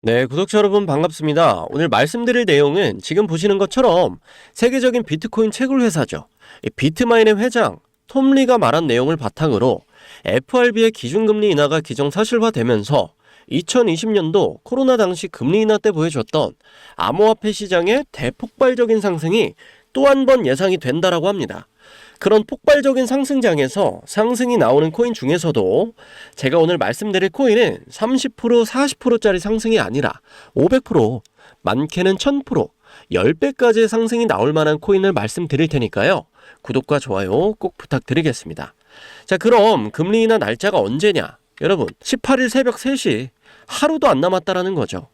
네, 구독자 여러분 반갑습니다. 오늘 말씀드릴 내용은 지금 보시는 것처럼 세계적인 비트코인 채굴 회사죠. 이 비트마인의 회장 톰 리가 말한 내용을 바탕으로 FRB의 기준금리 인하가 기정사실화되면서 2020년도 코로나 당시 금리 인하 때 보여줬던 암호화폐 시장의 대폭발적인 상승이 또 한 번 예상이 된다라고 합니다. 그런 폭발적인 상승장에서 상승이 나오는 코인 중에서도 제가 오늘 말씀드릴 코인은 30% 40%짜리 상승이 아니라 500% 많게는 1000% 10배까지의 상승이 나올 만한 코인을 말씀드릴 테니까요. 구독과 좋아요 꼭 부탁드리겠습니다. 자, 그럼 금리 인하 날짜가 언제냐? 여러분, 18일 새벽 3시 하루도 안 남았다라는 거죠.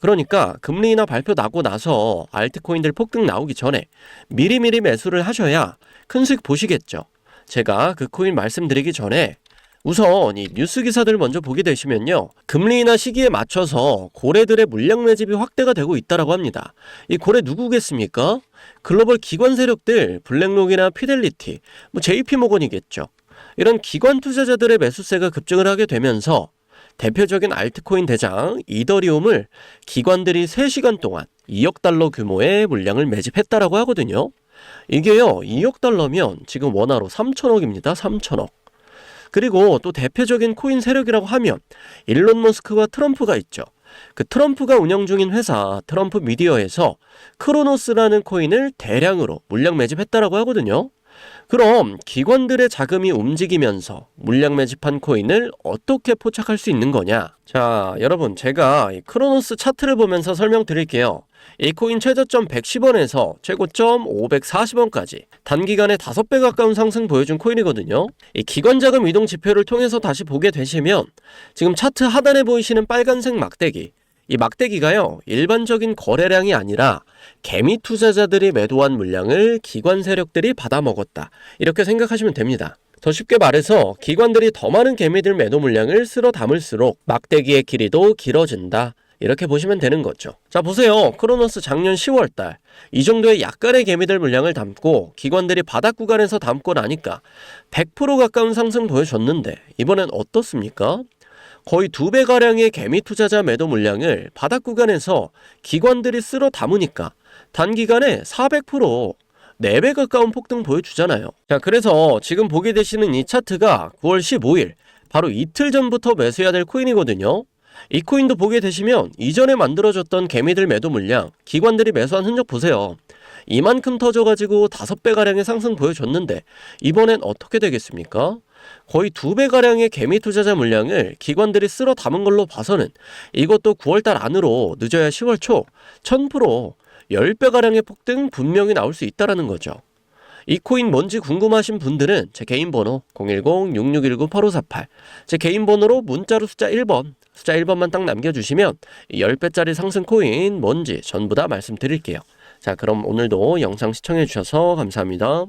그러니까 금리 인하 발표 나고 나서 알트코인들 폭등 나오기 전에 미리미리 매수를 하셔야 큰 수익 보시겠죠. 제가 그 코인 말씀드리기 전에 우선 이 뉴스 기사들 먼저 보게 되시면요. 금리 인하 시기에 맞춰서 고래들의 물량 매집이 확대가 되고 있다라고 합니다. 이 고래 누구겠습니까? 글로벌 기관 세력들, 블랙록이나 피델리티, 뭐 JP 모건이겠죠. 이런 기관 투자자들의 매수세가 급증을 하게 되면서 대표적인 알트코인 대장 이더리움을 기관들이 3시간 동안 2억 달러 규모의 물량을 매집했다라고 하거든요. 이게요, 2억 달러면 지금 원화로 3천억입니다. 3천억. 그리고 또 대표적인 코인 세력이라고 하면 일론 머스크와 트럼프가 있죠. 그 트럼프가 운영 중인 회사 트럼프 미디어에서 크로노스라는 코인을 대량으로 물량 매집했다라고 하거든요. 그럼 기관들의 자금이 움직이면서 물량 매집한 코인을 어떻게 포착할 수 있는 거냐? 자, 여러분, 제가 이 크로노스 차트를 보면서 설명드릴게요. 이 코인 최저점 110원에서 최고점 540원까지 단기간에 5배 가까운 상승 보여준 코인이거든요. 이 기관 자금 이동 지표를 통해서 다시 보게 되시면 지금 차트 하단에 보이시는 빨간색 막대기 이 막대기가요, 일반적인 거래량이 아니라 개미 투자자들이 매도한 물량을 기관 세력들이 받아 먹었다. 이렇게 생각하시면 됩니다. 더 쉽게 말해서 기관들이 더 많은 개미들 매도 물량을 쓸어 담을수록 막대기의 길이도 길어진다. 이렇게 보시면 되는 거죠. 자, 보세요. 크로노스 작년 10월 달. 이 정도의 약간의 개미들 물량을 담고 기관들이 바닥 구간에서 담고 나니까 100% 가까운 상승 보여줬는데 이번엔 어떻습니까? 거의 두 배 가량의 개미 투자자 매도 물량을 바닥 구간에서 기관들이 쓸어 담으니까 단기간에 400% 4배 가까운 폭등 보여주잖아요. 자, 그래서 지금 보게 되시는 이 차트가 9월 15일 바로 이틀 전부터 매수해야 될 코인이거든요. 이 코인도 보게 되시면 이전에 만들어졌던 개미들 매도 물량, 기관들이 매수한 흔적 보세요. 이만큼 터져가지고 5배가량의 상승 보여줬는데 이번엔 어떻게 되겠습니까? 거의 두 배가량의 개미 투자자 물량을 기관들이 쓸어 담은 걸로 봐서는 이것도 9월달 안으로 늦어야 10월 초 1000% 10배가량의 폭등 분명히 나올 수 있다라는 거죠. 이 코인 뭔지 궁금하신 분들은 제 개인 번호 010-6619-8548 제 개인 번호로 문자로 숫자 1번 숫자 1번만 딱 남겨주시면 10배짜리 상승 코인 뭔지 전부 다 말씀드릴게요. 자 그럼 오늘도 영상 시청해주셔서 감사합니다.